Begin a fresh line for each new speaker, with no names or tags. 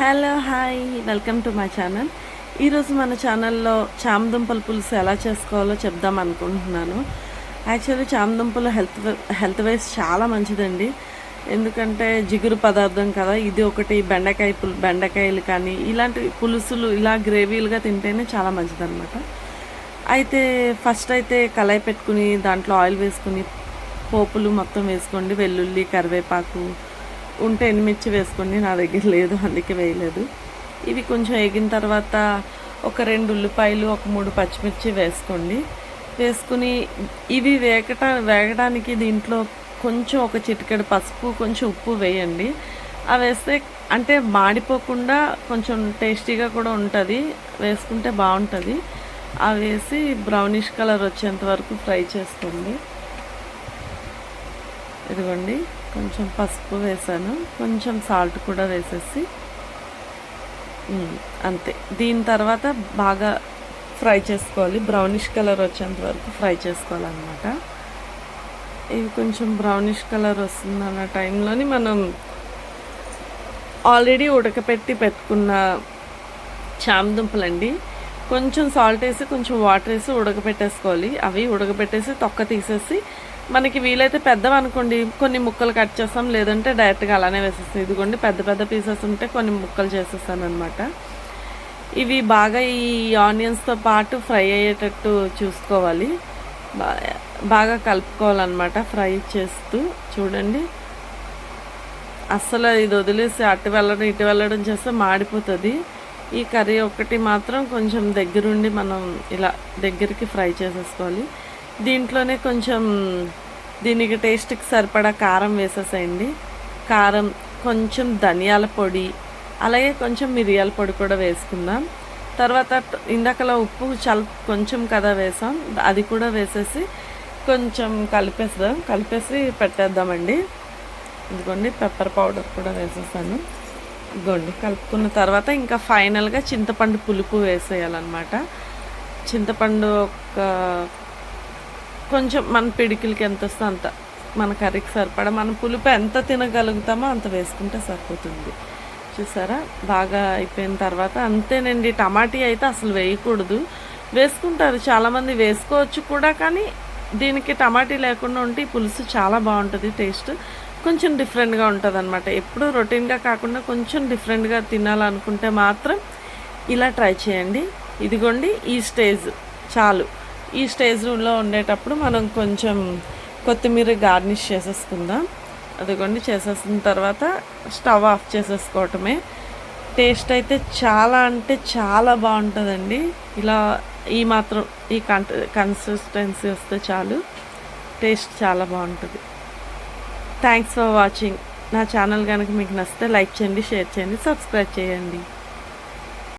Hello hi. Welcome to my channel. ఈరోజు మన ఛానల్లో చామదుంపల పులుసు ఎలా చేసుకోవాలో చెప్దాం అనుకుంటున్నాను. యాక్చువల్లీ చామదుంపలు హెల్త్ హెల్త్ వైజ్ చాలా మంచిదండి. ఎందుకంటే జిగురు పదార్థం కదా ఇది ఒకటి. బెండకాయ పులు బెండకాయలు కానీ ఇలాంటి పులుసులు ఇలా గ్రేవీలుగా తింటేనే చాలా మంచిదన్నమాట. అయితే ఫస్ట్ అయితే కళాయి పెట్టుకుని దాంట్లో ఆయిల్ వేసుకుని పోపులు మొత్తం వేసుకోండి. వెల్లుల్లి కరివేపాకు ఉంటే ఎండుమిర్చి వేసుకోండి నా దగ్గర లేదు అందుకే వేయలేదు. ఇవి కొంచెం వేగిన తర్వాత ఒక రెండు ఉల్లిపాయలు ఒక మూడు పచ్చిమిర్చి వేసుకోండి. వేసుకుని ఇవి వేగట వేగడానికి దీంట్లో కొంచెం ఒక చిటికెడు పసుపు కొంచెం ఉప్పు వేయండి. అవి వేస్తే అంటే మాడిపోకుండా కొంచెం టేస్టీగా కూడా ఉంటుంది వేసుకుంటే బాగుంటుంది. అవి వేసి బ్రౌనిష్ కలర్ వచ్చేంత వరకు ఫ్రై చేసుకోండి. ఇదిగోండి కొంచెం పసుపు వేసాను. కొంచెం సాల్ట్ కూడా వేసేసి అంతే. దీని తర్వాత బాగా ఫ్రై చేసుకోవాలి. బ్రౌనిష్ కలర్ వచ్చేంత వరకు ఫ్రై చేసుకోవాలన్నమాట. ఇవి కొంచెం బ్రౌనిష్ కలర్ వస్తుంది అన్న టైంలోని మనం ఆల్రెడీ ఉడకపెట్టి పెట్టుకున్న చామదుంపలండి కొంచెం సాల్ట్ వేసి కొంచెం వాటర్ వేసి ఉడకపెట్టేసుకోవాలి. అవి ఉడకపెట్టేసి తొక్క తీసేసి మనకి వీలైతే పెద్దవి అనుకోండి కొన్ని ముక్కలు కట్ చేస్తాం లేదంటే డైరెక్ట్గా అలానే వేసేస్తాం. ఇదిగోండి పెద్ద పెద్ద పీసెస్ ఉంటే కొన్ని ముక్కలు చేసేస్తాను అనమాట ఇవి బాగా ఈ ఆనియన్స్తో పాటు ఫ్రై అయ్యేటట్టు చూసుకోవాలి. బాగా కలుపుకోవాలన్నమాట ఫ్రై చేస్తూ చూడండి. అస్సలు ఇది వదిలేసి అటు వెళ్ళడం ఇటు వెళ్ళడం చేస్తే మాడిపోతుంది. ఈ కర్రీ ఒకటి మాత్రం కొంచెం దగ్గరుండి మనం ఇలా దగ్గరికి ఫ్రై చేసేసుకోవాలి. దీంట్లోనే కొంచెం దీనికి టేస్ట్కి సరిపడా కారం వేసేసేయండి. కారం కొంచెం ధనియాల పొడి అలాగే కొంచెం మిరియాల పొడి కూడా వేసుకుందాం. తర్వాత ట- ఇందాకలా ఉప్పు చల్ కొంచెం కదా వేసాం. అది కూడా వేసేసి కొంచెం కలిపేద్దాం కలిపేసి పెట్టేద్దామండి. ఇదిగోండి పెప్పర్ పౌడర్ కూడా వేసేసాను. ఇదిగోండి కలుపుకున్న తర్వాత ఇంకా ఫైనల్గా చింతపండు పులుపు వేసేయాలన్నమాట. చింతపండు ఒక కొంచెం మన పిడికిలకి ఎంత వస్తే అంత మన కర్రీకి సరిపడా మనం పులుపు ఎంత తినగలుగుతామో అంత వేసుకుంటే సరిపోతుంది. చూసారా? బాగా అయిపోయిన తర్వాత అంతేనండి టమాటీ అయితే అసలు వేయకూడదు. వేసుకుంటారు చాలామంది వేసుకోవచ్చు కూడా కానీ దీనికి టమాటీ లేకుండా ఉంటే ఈ పులుసు చాలా బాగుంటుంది టేస్ట్ కొంచెం డిఫరెంట్గా ఉంటుంది అనమాట ఎప్పుడు రొటీన్గా కాకుండా కొంచెం డిఫరెంట్గా తినాలనుకుంటే మాత్రం ఇలా ట్రై చేయండి. ఇదిగోండి ఈ స్టేజ్ చాలు. ఈ స్టేజ్ రూమ్లో ఉండేటప్పుడు మనం కొంచెం కొత్తిమీర గార్నిష్ చేసేసుకుందాం. అదిగోండి చేసేసిన తర్వాత స్టవ్ ఆఫ్ చేసేసుకోవటమే. టేస్ట్ అయితే చాలా అంటే చాలా బాగుంటుందండి. ఇలా ఈ మాత్రం ఈ కంట కన్సిస్టెన్సీ వస్తే చాలు. టేస్ట్ చాలా బాగుంటుంది. Thanks for watching. నా ఛానల్ కనుక మీకు నచ్చితే లైక్ చేయండి షేర్ చేయండి సబ్స్క్రైబ్ చేయండి.